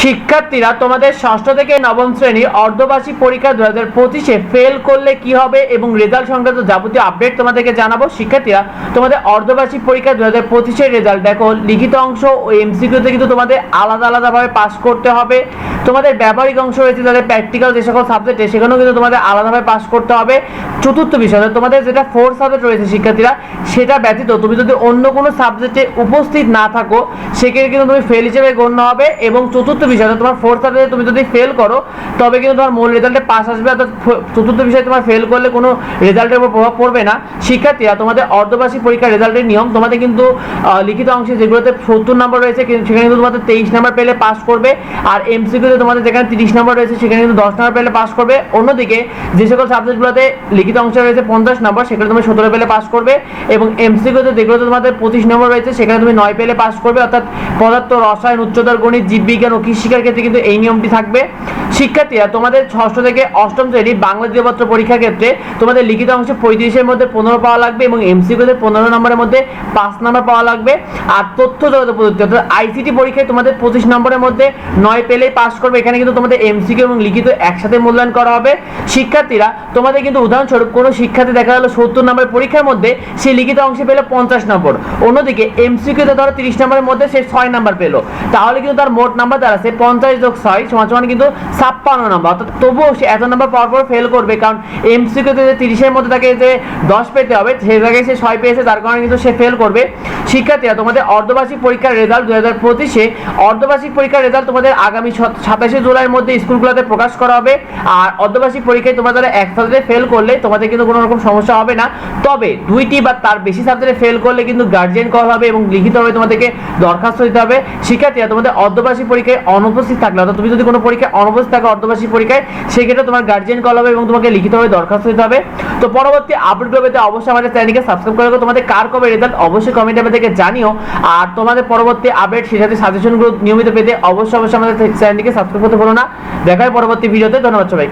শিক্ষার্থীরা তোমাদের ষষ্ঠ থেকে নবম শ্রেণি অর্ধবার্ষিক পরীক্ষা দু হাজার পঁচিশে ফেল করলে কি হবে এবং রেজাল্ট সংক্রান্ত যাবতীয় আপডেট তোমাদেরকে জানাব। শিক্ষার্থীরা, তোমাদের অর্ধবার্ষিক পরীক্ষা দু হাজার পঁচিশের রেজাল্ট দেখো, লিখিত অংশ ও এমসিকিউতে কিন্তু তোমাদের আলাদা আলাদাভাবে পাস করতে হবে। তোমাদের ব্যবহারিক অংশ রয়েছে তাদের প্র্যাকটিক্যাল যে সকল সাবজেক্টে সেখানেও কিন্তু তোমাদের আলাদাভাবে পাস করতে হবে। চতুর্থ বিষয় তোমাদের যেটা ফোর সাবজেক্ট রয়েছে শিক্ষার্থীরা, সেটা ব্যতীত তুমি যদি অন্য কোনো সাবজেক্টে উপস্থিত না থাকো, সেক্ষেত্রে কিন্তু তুমি ফেল হিসেবে গণ্য হবে এবং চতুর্থ বিষয় তোমার ফোর্থ সাবজেক্টে তুমি যদি ফেল করো, তবে কিন্তু তোমার মূল রেজাল্টে পাস আসবে, অর্থাৎ চতুর্থ বিষয়ে তোমার ফেল করলে কোনো রেজাল্টের উপর প্রভাব পড়বে না। শিক্ষার্থীরা তোমাদের অর্ধবার্ষিক পরীক্ষার রেজাল্টের নিয়ম, তোমাদের কিন্তু লিখিত অংশে যেগুলোতে সত্তর নম্বর রয়েছে সেখানে কিন্তু তোমাদের তেইশ নম্বর পেলে পাস করবে, আর এমসিকিউতে তোমাদের যেখানে তিরিশ নম্বর রয়েছে, সেখানে কিন্তু দশ নম্বর পেলে পাস করবে। অন্যদিকে, যে সকল সাবজেক্টগুলোতে লিখিত অংশে রয়েছে, পঞ্চাশ নম্বর সেখানে তুমি সতেরো পেলে পাস করবে, এবং এমসিকিউতে যেগুলোতে তোমাদের পঁচিশ নম্বর রয়েছে, সেখানে তুমি নয় পেলে পাস করবে, অর্থাৎ পদার্থ, রসায়ন, উচ্চতর গণিত, জীববিজ্ঞান, ও কৃষিকার ক্ষেত্রে কিন্তু এই নিয়মটি থাকবে। শিক্ষার্থীরা তোমাদের ষষ্ঠ থেকে অষ্টম শ্রেণি বাংলা দ্বিতীয়পত্র পরীক্ষার ক্ষেত্রে তোমাদের লিখিত অংশে পঁয়ত্রিশের মধ্যে পনেরো পাওয়া লাগবে এবং এমসিকিউতে পনেরো নম্বরের মধ্যে পাঁচ নম্বর পাওয়া লাগবে। আর তথ্য জগত প্রযুক্তি, অর্থাৎ আইসিটি পরীক্ষায় তোমাদের পঁচিশ নম্বরের মধ্যে নয় পেলেই পাস করবে। এখানে কিন্তু তোমাদের এমসিকিউ এবং লিখিত একসাথে মূল্যায়ন করা হবে। শিক্ষার্থীরা, তোমাদের কিন্তু উদাহরণস্বরূপ কোনো শিক্ষার্থী দেখা গেলো সত্তর নম্বরের পরীক্ষার মধ্যে সে লিখিত অংশে পেল পঞ্চাশ নম্বর। অন্যদিকে এমসিকিউতে ধরো তিরিশ নম্বরের মধ্যে সে ছয় নম্বর পেল। তাহলে কিন্তু তার মোট নাম্বার দাঁড়াচ্ছে পঞ্চাশ যোগ ছয় সমান সমান কিন্তু ছাপ্পান্ন নম্বর অর্থাৎ তবুও সে এত নম্বর পর পর ফেল করবে, কারণ এমসিকিউতে যে তিরিশের মধ্যে তাকে যে দশ পেতে হবে, সে জায়গায় সে ছয় পেয়েছে তার কারণে কিন্তু সে ফেল করবে। শিক্ষার্থীরা, তোমাদের অর্ধবার্ষিক পরীক্ষার রেজাল্ট দু হাজার পঁচিশে, অর্ধবার্ষিক পরীক্ষার রেজাল্ট তোমাদের আগামী সাতাশে জুলাইয়ের মধ্যে স্কুলগুলোতে প্রকাশ করা হবে। আর অর্ধবার্ষিক পরীক্ষায় তোমাদের এক সাবজেক্টে ফেল করলে, তোমাদের কিন্তু কোনো রকম সমস্যা হবে না। তবে দুইটি বা তার বেশি সাবজেক্টে ফেল করলে কিন্তু গার্জিয়ান কল হবে এবং লিখিতভাবে তোমাদেরকে দরখাস্ত দিতে হবে। শিক্ষার্থীরা, তোমাদের অর্ধবার্ষিক পরীক্ষায় অনুপস্থিত থাকলে, অর্থাৎ তুমি যদি কোনো পরীক্ষায় অনুপস্থিত থাকো অর্ধবার্ষিক পরীক্ষায়, সেক্ষেত্রে তোমার গার্জিয়ান কল হবে এবং তোমাকে লিখিতভাবে দরখাস্ত দিতে হবে। তো পরবর্তী আপডেট পেতে অবশ্যই আমাদের চ্যানেলকে সাবস্ক্রাইব করে তোমাদের কার কবে রেজাল্ট অবশ্যই কমেন্টে আমাদেরকে জানিও। আর তোমাদের পরবর্তী আপডেট সেই সাথে সাজেশনগুলো নিয়মিত পেতে অবশ্যই অবশ্যই আমাদের চ্যানেলটিকে সাবস্ক্রাইব করতে ভুলো না। দেখা হয় পরবর্তী ভিডিওতে ধন্যবাদ সবাই